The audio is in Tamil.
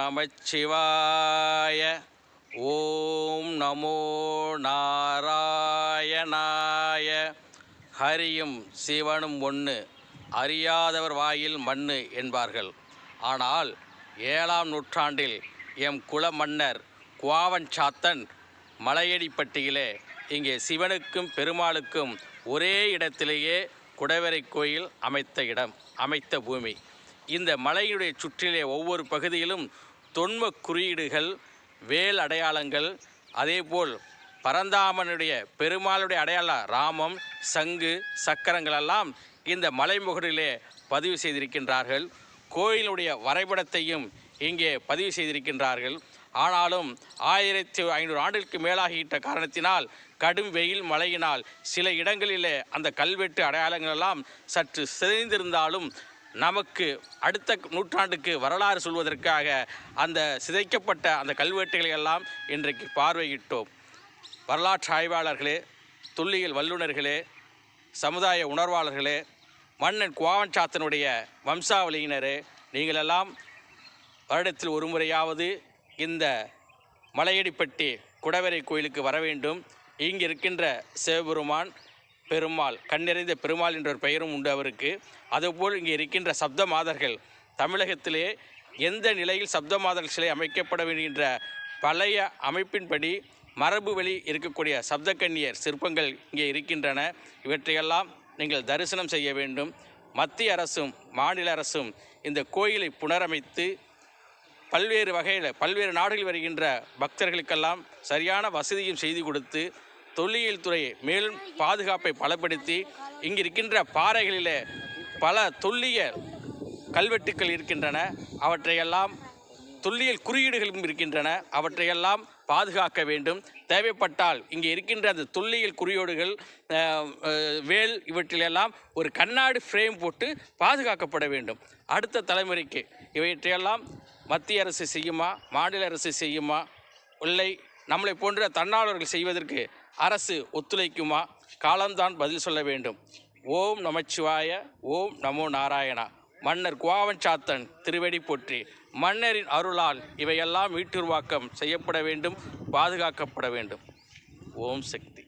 நமச்சிவாய. ஓம் நமோ நாராயணாய. ஹரியும் சிவனும் ஒன்று அறியாதவர் வாயில் மண்ணு என்பார்கள். ஆனால் ஏழாம் நூற்றாண்டில் எம் குல மன்னர் குவாவன் சாத்தன் மலையடிப்பட்டியிலே இங்கே சிவனுக்கும் பெருமாளுக்கும் ஒரே இடத்திலேயே குடவரை கோயில் அமைத்த இடம் அமைத்த பூமி. இந்த மலையுடைய சுற்றிலே ஒவ்வொரு பகுதியிலும் தொன்ம குறியீடுகள் வேல் அடையாளங்கள் அதேபோல் பரந்தாமனுடைய பெருமாளுடைய அடையாள ராமம் சங்கு சக்கரங்கள் எல்லாம் இந்த மலைமுகடிலே பதிவு செய்திருக்கின்றார்கள். கோயிலுடைய வரைபடத்தையும் இங்கே பதிவு செய்திருக்கின்றார்கள். ஆனாலும் ஆயிரத்தி ஐநூறு ஆண்டுகளுக்கு மேலாகிவிட்ட காரணத்தினால் கடும் வெயில் மழையினால் சில இடங்களிலே அந்த கல்வெட்டு அடையாளங்களெல்லாம் சற்று சிதைந்திருந்தாலும் நமக்கு அடுத்த நூற்றாண்டுக்கு வரலாறு சொல்வதற்காக அந்த சிதைக்கப்பட்ட அந்த கல்வெட்டுகளை எல்லாம் இன்றைக்கு பார்வையிட்டோம். வரலாற்று ஆய்வாளர்களே துல்லியல் வல்லுநர்களே சமுதாய உணர்வாளர்களே மன்னன் குவாவன் சாத்தனுடைய வம்சாவளியினரே நீங்களெல்லாம் வருடத்தில் ஒரு முறையாவது இந்த மலையடிப்பட்டி குடவரை கோயிலுக்கு வர வேண்டும். இங்கு இருக்கின்ற சிவபெருமான் பெருமாள் கண்ணிறைந்த பெருமாள் என்ற ஒரு பெயரும் உண்டு அவருக்கு. அதுபோல் இங்கே இருக்கின்ற சப்த மாதர்கள் தமிழகத்திலே எந்த நிலையில் சப்த மாதர்கள் சிலை அமைக்கப்பட வேண்டுகின்ற பழைய அமைப்பின்படி மரபு வழி இருக்கக்கூடிய சப்தக்கன்னியர் சிற்பங்கள் இங்கே இருக்கின்றன. இவற்றையெல்லாம் நீங்கள் தரிசனம் செய்ய வேண்டும். மத்திய அரசும் மாநில அரசும் இந்த கோயிலை புனரமைத்து பல்வேறு வகையில் பல்வேறு நாடுகளில் வருகின்ற பக்தர்களுக்கெல்லாம் சரியான வசதியும் செய்து கொடுத்து தொல்லியல் துறையை மேலும் பாதுகாப்பை பலப்படுத்தி இங்கு இருக்கின்ற பாறைகளிலே பல தொல்லிய கல்வெட்டுக்கள் இருக்கின்றன. அவற்றையெல்லாம் தொல்லியல் குறியீடுகளும் இருக்கின்றன. அவற்றையெல்லாம் பாதுகாக்க வேண்டும். தேவைப்பட்டால் இங்கே இருக்கின்ற அந்த தொல்லியல் குறியீடுகள் வேல் இவற்றிலெல்லாம் ஒரு கண்ணாடி ஃப்ரேம் போட்டு பாதுகாக்கப்பட வேண்டும். அடுத்த தலைமுறைக்கு இவற்றையெல்லாம் மத்திய அரசு செய்யுமா மாநில அரசு செய்யுமா? இல்லை நம்மளை போன்ற தன்னாளர்கள் செய்வதற்கு அரசு ஒத்துழைக்குமா? காலம்தான் பதில் சொல்ல வேண்டும். ஓம் நமச்சிவாய ஓம் நமோ நாராயணா. மன்னர் குவாவன் சாத்தன் திருவடி போற்றி மன்னரின் அருளால் இவையெல்லாம் வீட்டுருவாக்கம் செய்யப்பட வேண்டும் பாதுகாக்கப்பட வேண்டும். ஓம் சக்தி.